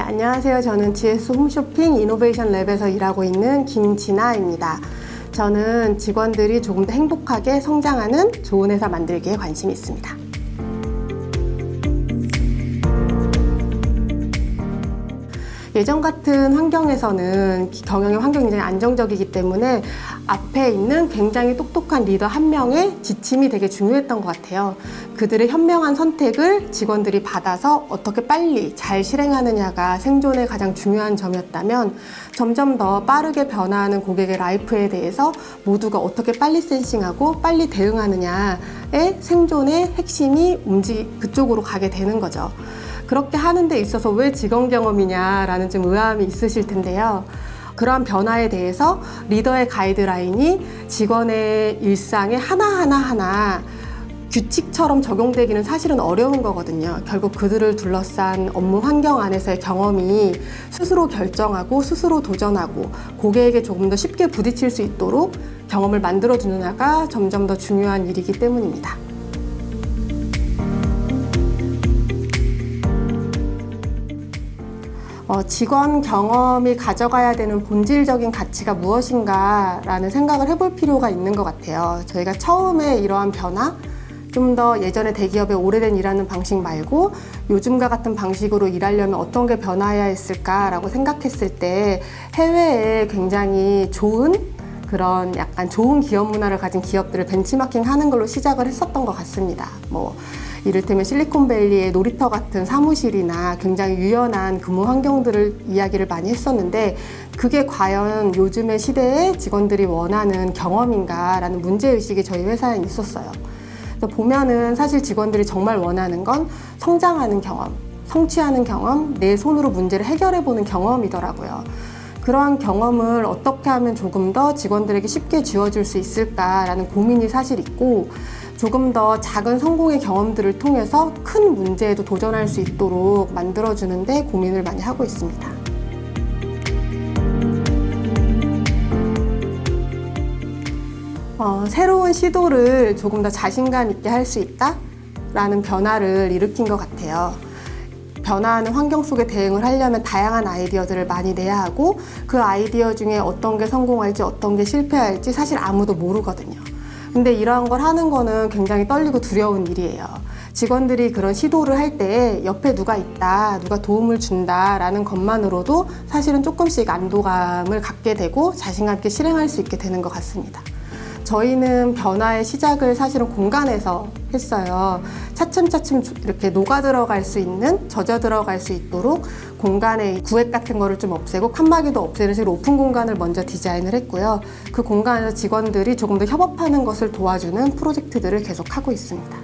안녕하세요. 저는 GS 홈쇼핑 이노베이션 랩에서 일하고 있는 김진아입니다. 저는 직원들이 조금 더 행복하게 성장하는 좋은 회사 만들기에 관심이 있습니다. 예전 같은 환경에서는 경영의 환경이 굉장히 안정적이기 때문에 앞에 있는 굉장히 똑똑한 리더 한 명의 지침이 되게 중요했던 것 같아요. 그들의 현명한 선택을 직원들이 받아서 어떻게 빨리 잘 실행하느냐가 생존의 가장 중요한 점이었다면 점점 더 빠르게 변화하는 고객의 라이프에 대해서 모두가 어떻게 빨리 센싱하고 빨리 대응하느냐의 생존의 핵심이 움직 그쪽으로 가게 되는 거죠. 그렇게 하는 데 있어서 왜 직원 경험이냐라는 좀 의아함이 있으실 텐데요. 그러한 변화에 대해서 리더의 가이드라인이 직원의 일상에 하나하나 하나 규칙처럼 적용되기는 사실은 어려운 거거든요. 결국 그들을 둘러싼 업무 환경 안에서의 경험이 스스로 결정하고 스스로 도전하고 고객에게 조금 더 쉽게 부딪힐 수 있도록 경험을 만들어주느냐가 점점 더 중요한 일이기 때문입니다. 어, 직원 경험이 가져가야 되는 본질적인 가치가 무엇인가라는 생각을 해볼 필요가 있는 것 같아요. 저희가 처음에 이러한 변화, 좀 더 예전에 대기업의 오래된 일하는 방식 말고 요즘과 같은 방식으로 일하려면 어떤 게 변화해야 했을까라고 생각했을 때 해외에 굉장히 좋은 그런 약간 좋은 기업 문화를 가진 기업들을 벤치마킹 하는 걸로 시작을 했었던 것 같습니다. 뭐 이를테면 실리콘밸리의 놀이터 같은 사무실이나 굉장히 유연한 근무 환경들을 이야기를 많이 했었는데 그게 과연 요즘의 시대에 직원들이 원하는 경험인가라는 문제의식이 저희 회사에 있었어요. 그래서 보면은 사실 직원들이 정말 원하는 건 성장하는 경험, 성취하는 경험, 내 손으로 문제를 해결해보는 경험이더라고요. 그러한 경험을 어떻게 하면 조금 더 직원들에게 쉽게 지워줄 수 있을까라는 고민이 사실 있고 조금 더 작은 성공의 경험들을 통해서 큰 문제에도 도전할 수 있도록 만들어주는데 고민을 많이 하고 있습니다. 어, 새로운 시도를 조금 더 자신감 있게 할 수 있다 라는 변화를 일으킨 것 같아요. 변화하는 환경 속에 대응을 하려면 다양한 아이디어들을 많이 내야 하고 그 아이디어 중에 어떤 게 성공할지 어떤 게 실패할지 사실 아무도 모르거든요. 근데 이러한 걸 하는 거는 굉장히 떨리고 두려운 일이에요. 직원들이 그런 시도를 할 때 옆에 누가 있다, 누가 도움을 준다라는 것만으로도 사실은 조금씩 안도감을 갖게 되고 자신감 있게 실행할 수 있게 되는 것 같습니다. 저희는 변화의 시작을 사실은 공간에서 했어요. 차츰차츰 이렇게 녹아 들어갈 수 있는, 젖어 들어갈 수 있도록 공간의 구획 같은 거를 좀 없애고 칸막이도 없애는 식으로 오픈 공간을 먼저 디자인을 했고요. 그 공간에서 직원들이 조금 더 협업하는 것을 도와주는 프로젝트들을 계속 하고 있습니다.